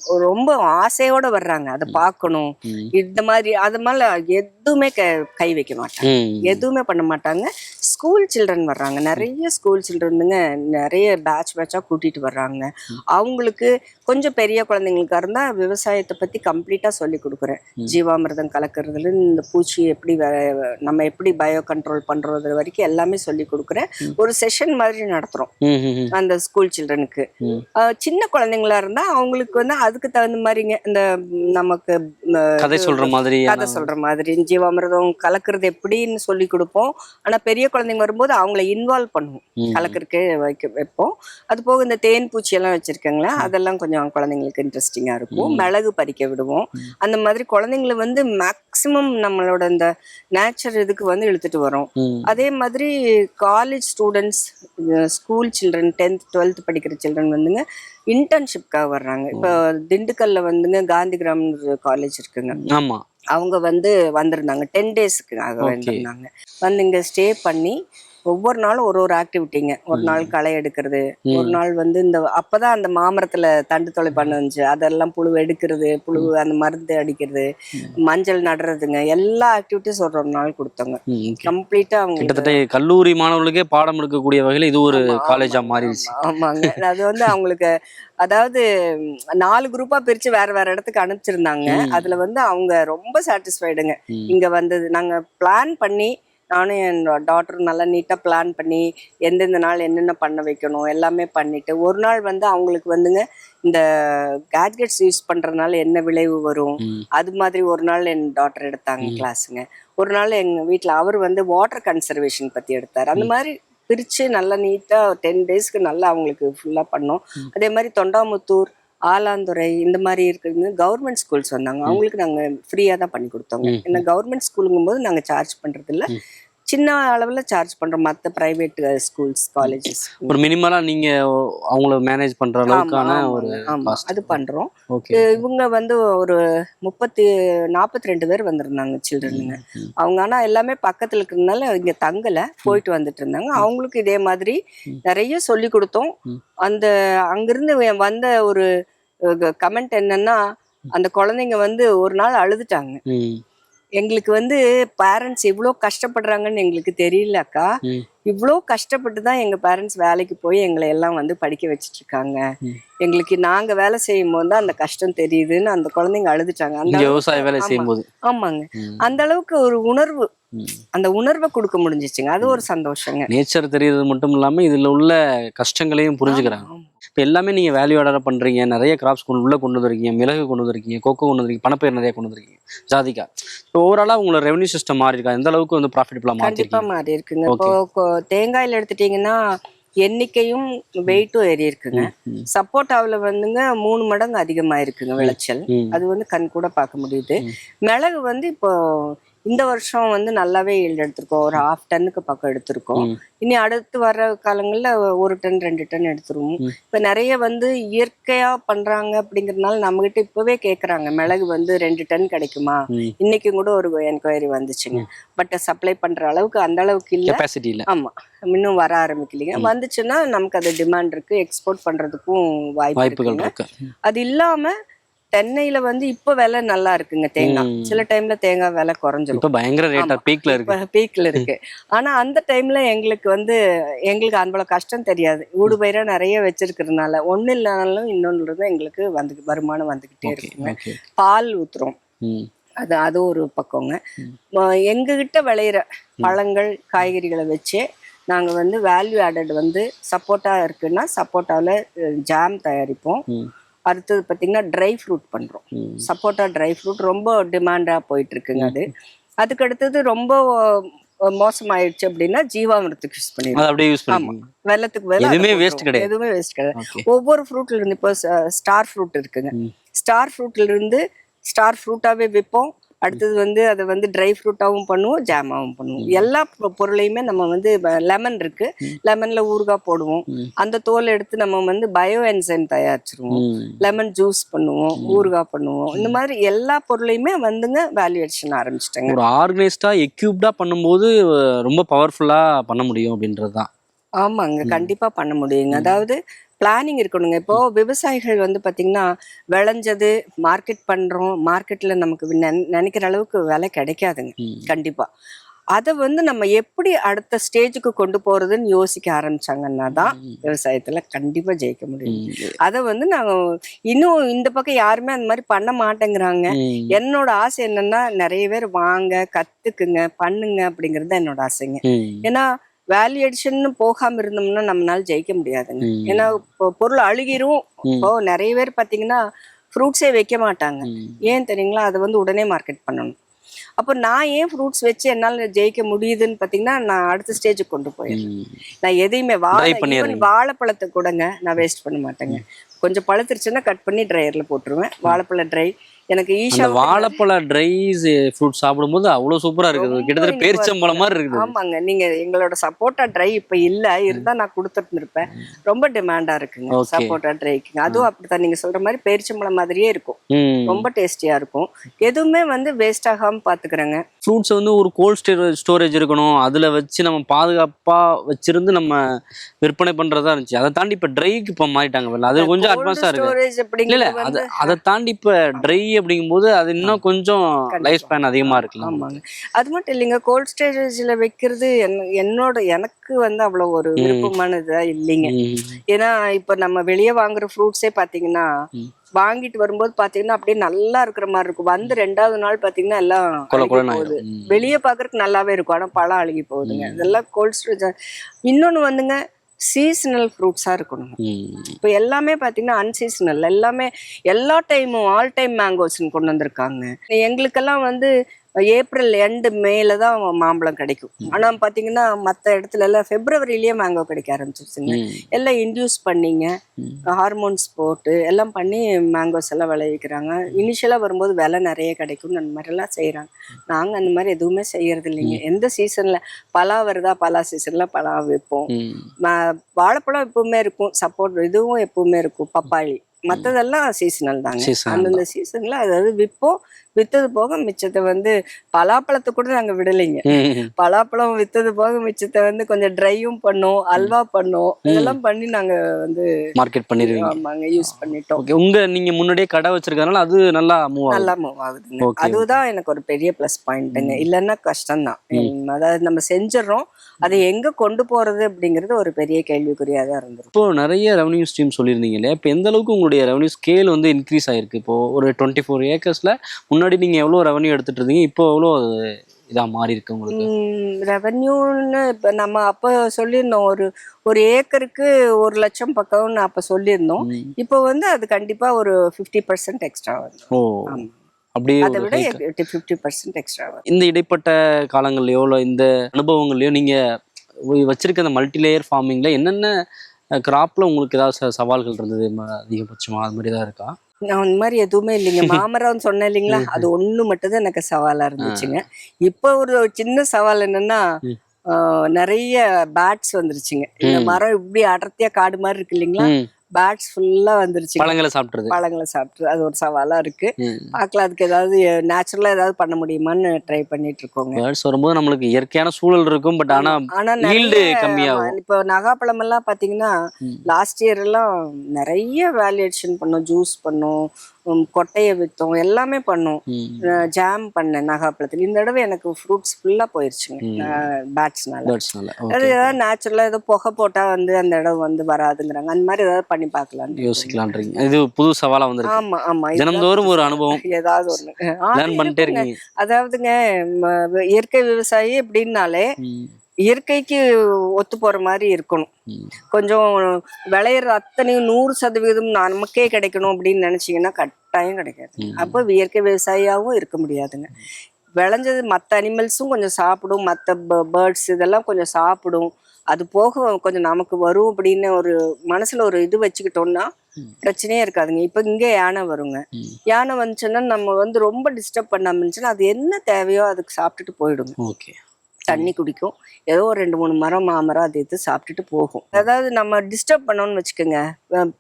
ரொம்ப ஆசையோட வர்றாங்க. அதை பார்க்கணும். இந்த மாதிரி அது மேல எதுவுமே க- வைக்க மாட்டாங்க. எதுவுமே பண்ண மாட்டாங்க. ஸ்கூல் சில்ட்ரன் வர்றாங்க. நிறைய ஸ்கூல் சில்ட்ரனுங்க நிறைய பேட்ச் பேட்சா கூட்டிட்டு வர்றாங்க. அவங்களுக்கு கொஞ்சம் பெரிய குழந்தைங்களுக்கா இருந்தா விவசாயத்தை பத்தி கம்ப்ளீட்டா சொல்லி கொடுக்குறேன். ஜீவாமிர்தம் கலக்கிறதுல இந்த பூச்சி எப்படி நம்ம எப்படி பயோ கண்ட்ரோல் பண்றது வரைக்கும் எல்லாமே சொல்லி கொடுக்குறேன். ஒரு செஷன் மாதிரி நடத்துறோம். அந்த ஸ்கூல் சில்ட்ரனுக்கு. சின்ன குழந்தைங்களா இருந்தா அவங்களுக்கு வந்து அதுக்கு தகுந்த மாதிரிங்க இந்த நமக்கு கதை சொல்ற மாதிரி கதை சொல்ற மாதிரி ஜீவாமிர்தம் கலக்கிறது எப்படின்னு சொல்லி கொடுப்போம். ஆனா பெரிய குழந்தைங்க வரும்போது அவங்கள இன்வால்வ் பண்ணுவோம். கலக்கிறதுக்கு வைக்க வைப்போம். அது போக இந்த தேன் பூச்சி எல்லாம் வச்சிருக்காங்களா அதெல்லாம் கொஞ்சம் குழந்தைங்களுக்கு இன்ட்ரெஸ்டிங்கா இருக்கும். மிளகு பறிக்க விடுவோம். அந்த மாதிரி குழந்தைங்களை வந்து மேக்சிமம் நம்மளோட இந்த நேச்சர் இதுக்கு வந்து இழுத்துட்டு வரோம். அதே மாதிரி college students school children tenth twelfth படிக்கிற சில்ட்ரன் வந்துங்க இன்டர்ன்ஷிப்காக வர்றாங்க. இப்போ திண்டுக்கல்ல வந்துங்க காந்திகிராம் காலேஜ் இருக்குங்க. ஆமா. அவங்க வந்து வந்திருந்தாங்க. Ten Okay. வந்திருந்தாங்க. வந்து இங்க ஸ்டே பண்ணி ஒவ்வொரு நாளும் ஒரு ஒரு ஆக்டிவிட்டிங்க ஒரு நாள் களை எடுக்கிறது. ஒரு நாள் வந்து இந்த அப்பதான் அந்த மாமரத்துல தண்டு தொலை பண்ண வந்துச்சு அதெல்லாம் புழு எடுக்கிறது புழு அந்த மருந்து அடிக்கிறது மஞ்சள் நடுறதுங்க. எல்லா ஆக்டிவிட்டிஸ் ஒரு ஒரு நாள் கொடுத்தாங்க. கம்ப்ளீட்டா அவங்க கிட்டத்தட்ட கல்லூரி மாணவர்களுக்கே பாடம் எடுக்கக்கூடிய வகையில் இது ஒரு காலேஜா மாறிடுச்சு. ஆமாங்க. அது வந்து அவங்களுக்கு அதாவது நாலு குரூப்பா பிரிச்சு வேற வேற இடத்துக்கு அனுப்பிச்சிருந்தாங்க. அதுல வந்து அவங்க ரொம்ப சாட்டிஸ்ஃபைடுங்க. இங்க வந்தது நாங்க பிளான் பண்ணி நானும் என் டாட்டரும் நல்லா நீட்டா பிளான் பண்ணி எந்தெந்த நாள் என்னென்ன பண்ண வைக்கணும் எல்லாமே பண்ணிட்டு ஒரு நாள் வந்து அவங்களுக்கு வந்துங்க இந்த கேட்கெட்ஸ் யூஸ் பண்றதுனால என்ன விளைவு வரும். அது மாதிரி ஒரு நாள் என் டாட்டர் எடுத்தாங்க கிளாஸுங்க ஒரு நாள் எங்க வீட்ல அவர் வந்து வாட்டர் கன்சர்வேஷன் பத்தி எடுத்தார். அந்த மாதிரி பிரிச்சு நல்லா நீட்டா டென் டேஸ்க்கு நல்லா அவங்களுக்கு ஃபுல்லா பண்ணோம். அதே மாதிரி தொண்டாமுத்தூர் ஆலாந்துறை இந்த மாதிரி இருக்கிறது கவர்மெண்ட் ஸ்கூல்ஸ் வந்தாங்க. அவங்களுக்கு நாங்க ஃப்ரீயா தான் பண்ணி கொடுத்தோங்க. ஏன்னா கவர்மெண்ட் ஸ்கூலுங்கும் போது நாங்க சார்ஜ் பண்றது இல்ல சின்ன அளவுல சார்ஜ் பண்றோம் மத்த பிரைவேட் ஸ்கூல்ஸ் காலேஜஸ் ஒரு மினிமலா நீங்க அவங்கள மேனேஜ் பண்ற அளவுக்கான ஒரு. அது பண்றோம். ஓகே இவங்க வந்து ஒரு முப்பத்தி நாற்பத்தி ரெண்டு பேர் வந்திருந்தாங்க சில்ட்ரனுங்க அவங்க ஆனா எல்லாமே பக்கத்துல இருக்கிறதுனால இங்க தங்கல போயிட்டு வந்துட்டு இருந்தாங்க அவங்களுக்கு இதே மாதிரி நிறைய சொல்லி கொடுத்தோம். அந்த அங்கிருந்து வந்த ஒரு கமெண்ட் என்னன்னா அந்த குழந்தைங்க வந்து ஒரு நாள் அழுதுட்டாங்க. எங்களுக்கு வந்து பேரண்ட்ஸ் இவ்வளோ கஷ்டப்படுறாங்கன்னு எங்களுக்கு தெரியல அக்கா ம். இவ்வளோ கஷ்டப்பட்டு தான் எங்க பேரண்ட்ஸ் வேலைக்கு போய் எங்களை எல்லாம் வந்து படிக்க வச்சிட்டு இருக்காங்க. எங்களுக்கு நாங்க வேலை செய்யும் போது தான் அந்த கஷ்டம் தெரியுதுன்னு அந்த குழந்தைங்க அழுதுட்டாங்க அந்த விவசாய வேலை ஆமா, செய்யும்போது ஆமாங்க. அந்த அளவுக்கு ஒரு உணர்வு. அந்த உணர்வை கொடுக்க முடிஞ்சிச்சுங்க அது ஒரு சந்தோஷங்க நேச்சர் தெரியறது மட்டும் இல்லாம இதுல உள்ள கஷ்டங்களையும் புரிஞ்சுக்கிறாங்க. இப்போ எல்லாமே நீங்க வேல்யூ ஆர்டரா பண்றீங்க. நிறைய கிராப்ஸ் கொண்டு உள்ள கொண்டு வந்திருக்கீங்க. மிளகு கொண்டு வந்திருக்கீங்க. கொக்கோ கொண்டு வந்திருக்கீங்க. பணப்பயிர் நிறைய கொண்டு வந்திருக்கீங்க. ஜாதிகா. இப்போ ஓவராலா உங்களோட ரெவன்யூ சிஸ்டம் மாறி இருக்கா? எந்த அளவுக்கு வந்து ப்ராஃபிட்டபிளா கண்டிப்பா மாத்திருக்கீங்க மாறி இருக்குங்க இப்போ தேங்காயில எடுத்துட்டீங்கன்னா எண்ணிக்கையும் வெயிட்டும் ஏறி இருக்குங்க. சப்போட்டாவில் வந்துங்க மூணு மடங்கு அதிகமா இருக்குங்க விளைச்சல். அது வந்து கண் கூட பார்க்க முடியுது. மிளகு வந்து இப்போ இந்த வருஷம் வந்து நல்லாவே ஈல்டு எடுத்திருக்கோம். ஒரு ஹாஃப் டன்னுக்கு பக்கம் எடுத்திருக்கோம். இனி அடுத்து வர காலங்கள்ல ஒரு டன் ரெண்டு டன் எடுத்துருவோம். இப்ப நிறைய வந்து இயற்கையா பண்றாங்க அப்படிங்கறதுனால நம்ம கிட்ட இப்பவே கேக்குறாங்க. மிளகு வந்து ரெண்டு டன் கிடைக்குமா. இன்னைக்கும் கூட ஒரு என்கொயரி வந்துச்சுங்க. பட் சப்ளை பண்ற அளவுக்கு அந்த அளவுக்கு இல்ல. கெப்பாசிட்டி இல்ல. ஆமா. இன்னும் வர ஆரம்பிக்கலைங்க. வந்துச்சுன்னா நமக்கு அது டிமாண்ட் இருக்கு. எக்ஸ்போர்ட் பண்றதுக்கும் வாய்ப்பு இருக்கு. அது இல்லாம தென்னையில வந்து இப்ப விலை நல்லா இருக்குங்க தேங்காய். சில டைம்ல தேங்காய் விலை குறைஞ்சிரும். இப்ப பயங்கர ரேட்டா பீக்ல இருக்கு. பீக்ல இருக்கு. ஆனா அந்த டைம்ல எங்களுக்கு வந்து எங்களுக்கு அவ்வளவு கஷ்டம் தெரியாது. ஊடு பயிரா நிறைய வச்சிருக்கிறதுனால ஒண்ணு இல்லைனாலும் இன்னொன்னு எங்களுக்கு வந்து வருமானம் வந்துகிட்டே இருக்குங்க. பால் ஊத்துறோம். அது அது ஒரு பக்கங்க. எங்ககிட்ட விளையிற பழங்கள் காய்கறிகளை வச்சே நாங்க வந்து வேல்யூ ஆடட் வந்து சப்போட்டா இருக்குன்னா சப்போட்டாவில் ஜாம் தயாரிப்போம். அடுத்தது பார்த்தீங்கன்னா ட்ரை ஃப்ரூட் பண்றோம். ம். சப்போட்டா ட்ரை ஃப்ரூட் ரொம்ப டிமாண்டா போயிட்டு இருக்குங்க அது. அதுக்கு அடுத்தது ரொம்ப மோசமாயிடுச்சு அப்படின்னா ஜீவாமிரத்துக்கு யூஸ் பண்ணிடுவோம். பண்ணுங்க வெள்ளத்துக்கு எதுவுமே போட்டுருவோம். கிடையாது. எதுவுமே வேஸ்ட் கிடையாது. ஒவ்வொரு ஃப்ரூட்ல இருந்து இப்போ ஸ்டார் ஃப்ரூட் இருக்குங்க. ஸ்டார் ஃப்ரூட்ல இருந்து ஸ்டார் ஃப்ரூட்டாவே விற்போம் அடுத்தது வந்து அதை வந்து ட்ரை ஃப்ரூட்டாவும் பண்ணுவோம் ஜாமாவும் பண்ணுவோம். எல்லா பொருளையுமே நம்ம வந்து லெமன் இருக்கு. லெமன்ல ஊறுகாய் போடுவோம். அந்த தோல் எடுத்து நம்ம வந்து பயோ என்சைம் தயாரிச்சிருவோம். லெமன் ஜூஸ் பண்ணுவோம் ஊறுகாய் பண்ணுவோம். இந்த மாதிரி எல்லா பொருளையுமே வந்துங்க வேல்யூவேஷன் ஆரம்பிச்சிட்டேங்க. ஒரு ஆர்கனைஸ்டா எக்யூப்டா பண்ணும்போது ரொம்ப பவர்ஃபுல்லா பண்ண முடியும் அப்படின்றது தான் ஆமாங்க கண்டிப்பா பண்ண முடியுங்க. அதாவது பிளானிங் இருக்கணுங்க இப்போ விவசாயிகள் வந்து பாத்தீங்கன்னா விளைஞ்சது மார்க்கெட் பண்றோம் மார்க்கெட்ல நமக்கு நினை- நினைக்கிற அளவுக்கு விலை கிடைக்காதுங்க ம். கண்டிப்பா அதை வந்து நம்ம எப்படி அடுத்த ஸ்டேஜுக்கு கொண்டு போறதுன்னு யோசிக்க ஆரம்பிச்சாங்கன்னா தான் விவசாயத்துல கண்டிப்பா ஜெயிக்க முடியும். அதை வந்து நாங்க இன்னும் இந்த பக்கம் யாருமே அந்த மாதிரி பண்ண மாட்டேங்கிறாங்க. என்னோட ஆசை என்னன்னா நிறைய பேர் வாங்க கத்துக்குங்க பண்ணுங்க அப்படிங்கிறது தான் என்னோட ஆசைங்க. ஏன்னா வேல்யூ அடிஷன் போகாம இருந்தோம்னா நம்மளால ஜெயிக்க முடியாதுங்க. ஏன்னா பொருள் அழுகிரும். இப்போ நிறைய பேர் பாத்தீங்கன்னா ஃப்ரூட்ஸே வைக்க மாட்டாங்க. ஏன் தெரியுங்களா? அதை வந்து உடனே மார்க்கெட் பண்ணணும். அப்போ நான் ஏன் ஃப்ரூட்ஸ் வச்சு என்னால ஜெயிக்க முடியுதுன்னு பாத்தீங்கன்னா நான் அடுத்த ஸ்டேஜுக்கு கொண்டு போயிடுறேன். நான் எதையுமே வாழை வாழைப்பழத்தை கூடங்க நான் வேஸ்ட் பண்ண மாட்டேங்க. கொஞ்சம் பழுத்துருச்சுன்னா கட் பண்ணி ட்ரையர்ல போட்டுருவேன். வாழைப்பழ ட்ரை எனக்கு ஈஷா வாழைப்பழ ட்ரைஸ் ஃப்ரூட் சாப்பிடும்போது அவ்வளவு சூப்பரா இருக்குது. கிட்டத்தட்ட பேரிச்சம்பழம் மாதிரி இருக்குது. ஆமாங்க. நீங்க எங்களோட சப்போட்டா ட்ரை இப்ப இல்ல. இருந்தா நான் கொடுத்துருந்துருப்பேன். ரொம்ப டிமாண்டா இருக்குங்க. சப்போட்டா ட்ரைக்குங்க அதுவும் அப்படித்தான். நீங்க சொல்ற மாதிரி பேரிச்சம்பழம் மாதிரியே இருக்கும். ரொம்ப டேஸ்டியா இருக்கும். எதுவுமே வந்து வேஸ்ட் ஆகாம பாத்துக்கிறேங்க. ஃப்ரூட்ஸ் வந்து ஒரு கோல்ட் ஸ்டோரேஜ் ஸ்டோரேஜ் இருக்கணும். அதில் வச்சு நம்ம பாதுகாப்பாக வச்சிருந்து நம்ம விற்பனை பண்ணுறதா இருந்துச்சு. அதை தாண்டி இப்போ ட்ரைக்கு இப்போ மாறிட்டாங்க. அது கொஞ்சம் அட்வான்ஸாக இருக்கு. இல்லை அதை தாண்டி இப்போ ட்ரை அப்படிங்கும்போது அது இன்னும் கொஞ்சம் லைஃப் ஸ்பேன் அதிகமாக இருக்கலாம் ஆமாங்க. அது மட்டும் இல்லைங்க கோல்ட் ஸ்டோரேஜ்ல வைக்கிறது என்ன- என்னோட எனக்கு வந்து அவ்வளவு ஒரு விருப்பமானதா இல்லைங்க. ஏன்னா இப்ப நம்ம வெளியே வாங்குற ஃப்ரூட்ஸே பாத்தீங்கன்னா ம். வாங்கிட்டு வரும்போது பாத்தீங்கன்னா அப்படியே நல்லா இருக்கிற மாதிரி இருக்கும். வந்து ரெண்டாவது நாள் பாத்தீங்கன்னா எல்லாம் போகுது. வெளியே பாக்குறதுக்கு நல்லாவே இருக்கும். ஆனா பழம் அழுகி போகுதுங்க. இதெல்லாம் கோல்ட் ஸ்டோரேஜ் இன்னொன்னு வந்துங்க சீசனல் ஃப்ரூட்ஸா இருக்கணும். இப்போ எல்லாமே பார்த்தீங்கன்னா அன்சீசனல் எல்லாமே எல்லா டைமும் ஆல் டைம் மேங்கோஸ்ன்னு கொண்டு வந்திருக்காங்க. எங்களுக்கெல்லாம் வந்து ஏப்ரல் எண்டு மேல தான் மாம்பழம் கிடைக்கும். ஆனா பாத்தீங்கன்னா மத்த இடத்துல எல்லாம் பிப்ரவரியிலேயே மேங்கோ கிடைக்க ஆரம்பிச்சிருச்சுங்க. எல்லாம் இன்டியூஸ் பண்ணிங்க. ஹார்மோன்ஸ் போட்டு எல்லாம் பண்ணி மேங்கோஸ் எல்லாம் விளைவிக்கிறாங்க. இனிஷியலா வரும்போது விலை நிறைய கிடைக்கும் அந்த மாதிரி எல்லாம் செய்யறாங்க நாங்க அந்த மாதிரி எதுவுமே செய்யறது இல்லைங்க எந்த சீசன்ல பலா வருதா பலா சீசன்ல பலா வைப்போம் ம். ம- வாழைப்பழம் எப்பவுமே இருக்கும். சப்போர்ட் இதுவும் எப்பவுமே இருக்கும். பப்பாளி. மத்ததெல்லாம் சீசனல் தாங்க. அந்தந்த சீசன்ல அதாவது விற்போம். வித்தது போக மிச்சத்தை வந்து பலாப்பழத்தை கூட நாங்க விடலைங்க. பலாப்பழம் வித்தது போக மிச்சத்தை வந்து கொஞ்சம் ட்ரையும் பண்ணோம் அல்வா பண்ணோம். இதெல்லாம் பண்ணி நாங்க வந்து மார்க்கெட் பண்ணிருவீங்க. ஆமாங்க யூஸ் பண்ணிட்டோம். ஓகே உங்க நீங்க முன்னாடியே கடை வச்சிருக்கறதுனால அது நல்லா மூவ் நல்லா மூவ் ஆகுதுங்க. அதுதான் எனக்கு ஒரு பெரிய ப்ளஸ் பாயிண்ட்டுங்க இல்லைன்னா கஷ்டம்தான். உம், அதாவது நம்ம செஞ்சிடறோம். அதை எங்க கொண்டு போறது அப்படிங்கிறது ஒரு பெரிய கேள்விக்குறியா தான் இருந்திருக்கும் இப்போ நிறைய ரெவன்யூ ஸ்ட்ரீம் சொல்லியிருந்தீங்க இல்லையா? இப்போ எந்த அளவுக்கு உங்களுடைய ரெவன்யூ ஸ்கேல் வந்து இன்க்ரீஸ் ஆயிருக்கு? இப்போ ஒரு டுவெண்ட்டி ஃபோர் ஏக்கர்ஸ்ல முன்னாடி நீங்க எவ்வளவு ரெவன்யூ எடுத்துட்டு இருந்தீங்க இப்போ எவ்வளோ அது இதா மாறி இருக்கு உங்களுக்கு ரெவன்யூன்னு இப்போ நம்ம அப்போ சொல்லியிருந்தோம். ஒரு ஒரு ஏக்கருக்கு ஒரு லட்சம் பக்கம்னு அப்போ சொல்லியிருந்தோம். இப்போ வந்து அது கண்டிப்பா ஒரு ஃபிஃப்டி பர்சன்ட் எக்ஸ்ட்ரா வரும் ஓ. அப்படியே அதை விட. ஃபிஃப்டி பர்சன்ட் எக்ஸ்ட்ரா வரும் இந்த இடைப்பட்ட காலங்கள்லயோ இல்லை இந்த அனுபவங்கள்லயோ நீங்க வ- வச்சிருக்க அந்த மல்டி லேயர் ஃபார்மிங்ல என்னென்ன கிராப்ல உங்களுக்கு ஏதாவது சவால்கள் இருந்தது? ம- அதிகபட்சமா? அது மாதிரி தான் இருக்கா? நான் அந்த மாதிரி எதுவுமே இல்லைங்க. (laughs) மாமரம் சொன்னேன் இல்லைங்களா? அது ஒண்ணு மட்டும் தான் எனக்கு சவாலா இருந்துச்சுங்க. இப்போ ஒரு சின்ன சவால் என்னன்னா நிறைய பேட்ஸ் வந்துருச்சுங்க. இந்த. மரம் இப்படி அடர்த்தியா காடு மாதிரி இருக்கு இல்லைங்களா. பேட்ஸ் ஃபுல்லா வந்துருச்சு பழங்களை சாப்பிட்றது பழங்களை சாப்பிட்டு அது ஒரு சவாலா இருக்கு. பார்க்கலாம். அதுக்கு ஏதாவது நேச்சுரலா ஏதாவது பண்ண முடியுமான்னு ட்ரை பண்ணிட்டு இருக்கோங்க பேர்ட்ஸ் வரும்போது நம்மளுக்கு இயற்கையான சூழல் இருக்கும் பட் ஆனா ஆனா கம்மியாகும். இப்போ நகாப்பழம் எல்லாம் பாத்தீங்கன்னா. லாஸ்ட் இயர் எல்லாம் நிறைய வேல்யூவேஷன் பண்ணோம் ஜூஸ் பண்ணோம் கொட்டையை வித்தோம் எல்லாமே பண்ணோம். ஜாம் பண்ணேன் நகாப்பழத்தில். இந்த தடவை எனக்கு ஃப்ரூட்ஸ் ஃபுல்லா போயிருச்சுங்க. பேட்ஸ்னால அது ஏதாவது நேச்சுரலா ஏதோ புகை போட்டா வந்து அந்த இடம் வந்து வராதுங்கிறாங்க. அந்த மாதிரி ஏதாவது பண்ணி பார்க்கலாம் யோசிக்கலான்றீங்க. இது புது சவாலா வந்திருக்கு. ஆமா ஆமா. தினந்தோறும் ஒரு அனுபவம். ஏதாவது ஒண்ணு. அதாவதுங்க இயற்கை விவசாயி அப்படின்னாலே. இயற்கைக்கு ஒத்து போற மாதிரி இருக்கணும். கொஞ்சம் விளையிற அத்தனையும் நூறு சதவீதம் நமக்கே கிடைக்கணும் அப்படின்னு நினைச்சீங்கன்னா கட்டாயம் கிடைக்காது. அப்போ இயற்கை விவசாயியாகவும் இருக்க முடியாதுங்க விளைஞ்சது மற்ற அனிமல்ஸும் கொஞ்சம் சாப்பிடும் மற்ற பேர்ட்ஸ் இதெல்லாம் கொஞ்சம் சாப்பிடும் அது போக கொஞ்சம் நமக்கு வரும் அப்படின்னு ஒரு மனசுல ஒரு இது வச்சுக்கிட்டோம்னா. பிரச்சனையே இருக்காதுங்க இப்போ இங்கே யானை வருங்க. யானை வந்துச்சுன்னா நம்ம வந்து ரொம்ப டிஸ்டர்ப் பண்ணாம இருந்துச்சுன்னா அது என்ன தேவையோ அதுக்கு சாப்பிட்டுட்டு போயிடுங்க ஓகே தண்ணி குடிக்கும். ஏதோ ஒரு ரெண்டு மூணு மரம் மாமரம் அது இது சாப்பிட்டுட்டு போகும். அதாவது நம்ம டிஸ்டர்ப் பண்ணோம்னு வச்சுக்கோங்க.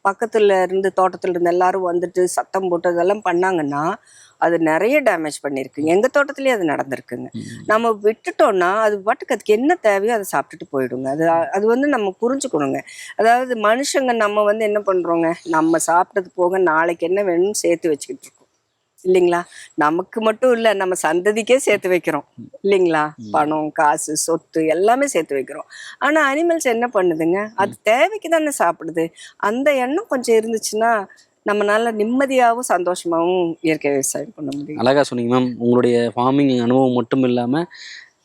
பக்கத்துல இருந்து தோட்டத்துல இருந்து எல்லாரும் வந்துட்டு சத்தம் போட்டு அதெல்லாம் பண்ணாங்கன்னா அது நிறைய டேமேஜ் பண்ணிருக்கு எங்க தோட்டத்திலேயே அது நடந்திருக்குங்க. நம்ம விட்டுட்டோம்னா அது பாட்டுக்கு அதுக்கு என்ன தேவையோ அதை சாப்பிட்டுட்டு போயிடுங்க. அது அது வந்து நம்ம புரிஞ்சுக்கணுங்க. அதாவது மனுஷங்க நம்ம வந்து என்ன பண்றோங்க? நம்ம சாப்பிட்டது போக நாளைக்கு என்ன வேணும்னு சேர்த்து வச்சுக்கிட்டு இருக்கோம். இல்லைங்களா? நமக்கு மட்டும் இல்ல நம்ம சந்ததிக்கே சேர்த்து வைக்கிறோம். இல்லைங்களா? பணம் காசு சொத்து எல்லாமே சேர்த்து வைக்கிறோம். ஆனா அனிமல்ஸ் என்ன பண்ணுதுங்க? அது தேவைக்கு தானே சாப்பிடுது. அந்த எண்ணம் கொஞ்சம் இருந்துச்சுன்னா நம்மளால நிம்மதியாகவும் சந்தோஷமாவும் இயற்கை விவசாயம் பண்ண முடியும். அழகா சொன்னீங்க மேம் உங்களுடைய ஃபார்மிங் அனுபவம் மட்டும் இல்லாம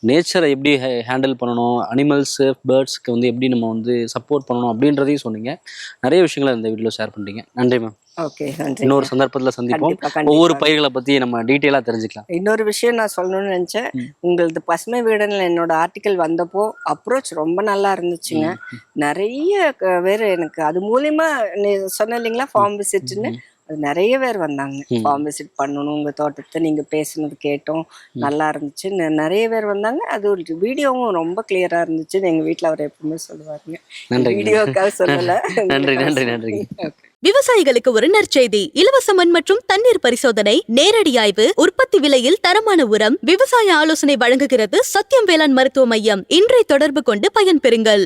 நேச்சரை எப்படி ஹேண்டில் பண்ணணும்? அனிமல்ஸ் பேர்ட்ஸ்க்கு வந்து எப்படி நம்ம வந்து சப்போர்ட் பண்ணணும் அப்படின்றதையும் சொன்னீங்க. நிறைய விஷயங்களை இந்த வீடியோல ஷேர் பண்ணிட்டீங்க. நன்றி மேம். ஓகே நன்றி. இன்னொரு சந்தர்ப்பத்துல சந்திப்போம். ஒவ்வொரு பயிர்களை பத்தி நம்ம டீட்டெயிலா தெரிஞ்சுக்கலாம். இன்னொரு விஷயம் நான் சொல்லணும்னு நினைச்சேன். உங்களது பசுமை வீடன்ல என்னோட ஆர்டிக்கல் வந்தப்போ அப்ரோச் ரொம்ப நல்லா இருந்துச்சுங்க. நிறைய பேர் எனக்கு அது மூலியமா நீ சொன்ன இல்லைங்களா? ஃபார்ம் விசிட்னு அது நிறைய பேர் வந்தாங்க. ஃபார்ம் விசிட் பண்ணணும் உங்க தோட்டத்தை நீங்க பேசுனது கேட்டோம். நல்லா இருந்துச்சு. நிறைய பேர் வந்தாங்க. அது ஒரு வீடியோவும் ரொம்ப கிளியரா இருந்துச்சுன்னு எங்க வீட்ல அவர் எப்பவுமே சொல்லுவாருங்க. நன்றி வீடியோக்காக சொல்லல. நன்றி நன்றி நன்றி விவசாயிகளுக்கு ஒரு நற்செய்தி. இலவச மண் மற்றும் தண்ணீர் பரிசோதனை நேரடி ஆய்வு உற்பத்தி விலையில் தரமான உரம் விவசாய ஆலோசனை வழங்குகிறது சத்யம் வேளாண் மருத்துவ மையம். இன்றை தொடர்பு கொண்டு பயன்பெறுங்கள்.